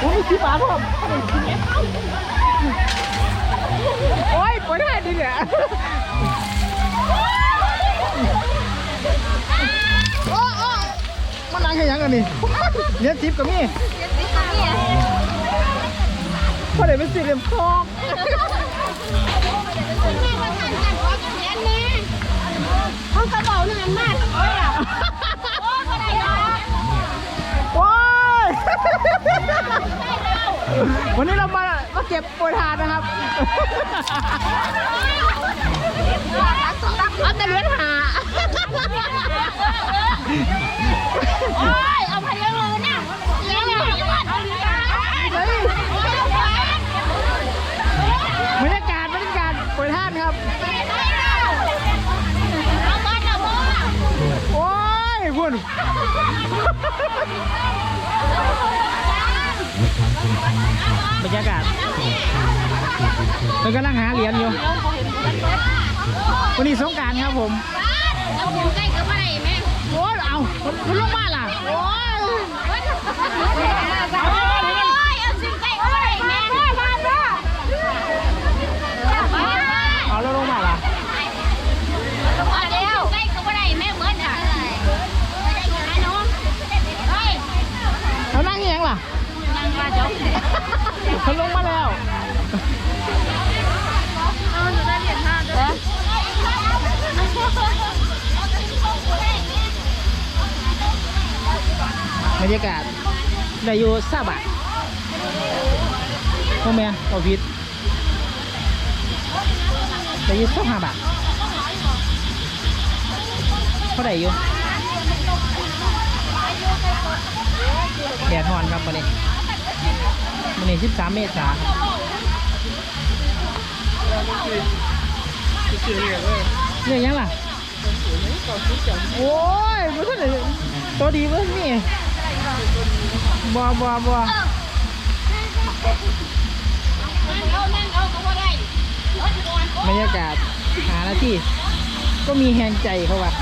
โอ้มีขี้ปลาพร้อมโอ้ยปล่อยได้ดิเนี่ยโอ้โอ้มันนั่งแค่ยังกันนี่เลี้ยงจิ๊บกับมี่พอได้เป็นสี่เหลี่ยมทองเขากระเป๋านานมากโอ้ยอะ วันนี้เรามามาเก็บโปรยทานนะครับ เอาแต่เลี้ยงหา โอ้ย เอาไปเลี้ยงเลยเนี่ยเลี้ยงเลยเลี้ยงเฮ้ยบรรยากาศบรรยากาศโปรยทานครับ เอาบ้านเอาบ้านโอ้ยพุ่น บรรยากาศมันกำลังหาเหรียญอยู่วันนี้สงการครับผมเอาถึงใกล้กับอะไรแม่โอ้เอามันลงมาล่ะโอ้ มาจ้องเขาลงมาแล้วเอาหนูได้เหรียญห้าด้วย บรรยากาศได้อยู่ซาบะพ่อแม่เอาผิดได้อยู่สักห้าบาทเขาได้อยู่แดดร้อนครับวันนี้ วันนี้13เมษายนเนี่ยยังล่ะโอ้ยมันก็เลยตัวดีเว้ยนี่บัวบัวบัวบรรยากาศหาหน้าที่ก็มีแหงใจเขาว่า